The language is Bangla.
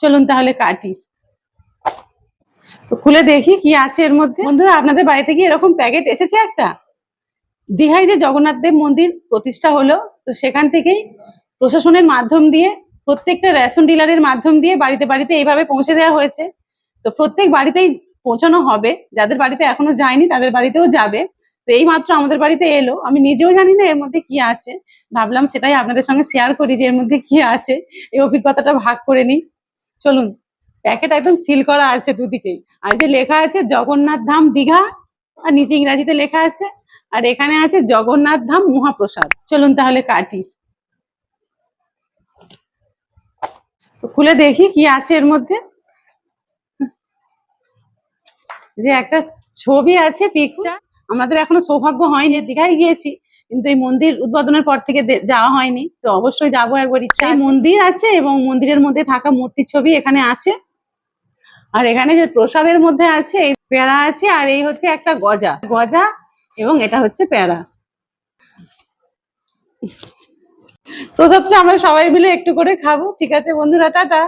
চলুন তাহলে কাটি। তো খুলে দেখি কি আছে এর মধ্যে। বন্ধুরা, আপনাদের বাড়ি থেকে এরকম প্যাকেট এসেছে একটা? দীঘায় যে জগন্নাথ দেব মন্দির প্রতিষ্ঠা হলো, তো সেখান থেকেই প্রশাসনের মাধ্যম দিয়ে, প্রত্যেকটা রেশন ডিলারের মাধ্যম দিয়ে বাড়িতে বাড়িতে এইভাবে পৌঁছে দেওয়া হয়েছে। তো প্রত্যেক বাড়িতেই পৌঁছানো হবে। যাদের বাড়িতে এখনও যায়নি, তাদের বাড়িতেও যাবে। তো এই মাত্র আমাদের বাড়িতে এলো। আমি নিজেও জানি না এর মধ্যে কি আছে। ভাবলাম সেটাই আপনাদের সঙ্গে শেয়ার করি যে এর মধ্যে কি আছে। এই অভিজ্ঞতাটা ভাগ করে নিই। চলুন, প্যাকেট একদম সিল করা আছে দুদিকেই। আর যে লেখা আছে জগন্নাথ ধাম দীঘা, আর নিচে ইংরাজিতে লেখা আছে, আর এখানে আছে জগন্নাথ ধাম মহাপ্রসাদ। চলুন তাহলে কাটি। খুলে দেখি কি আছে এর মধ্যে। যে একটা ছবি আছে পিকচার আমাদের এখনও সৌভাগ্য হয়নি, দীঘায় গিয়েছি। কিন্তু এই মন্দির উদ্বোধনের পর থেকে যাওয়া হয়নি। তো অবশ্যই যাব একবার ইচ্ছা মন্দির আছে এবং মন্দিরের মধ্যে থাকা মূর্তির ছবি এখানে আছে। আর এখানে যে প্রসাদের মধ্যে আছে এই পেয়ারা আছে আর এই হচ্ছে একটা গজা। গজা এবং এটা হচ্ছে পেয়ারা। প্রসাদটা আমরা সবাই মিলে একটু করে খাব। ঠিক আছে বন্ধুরা টাটা।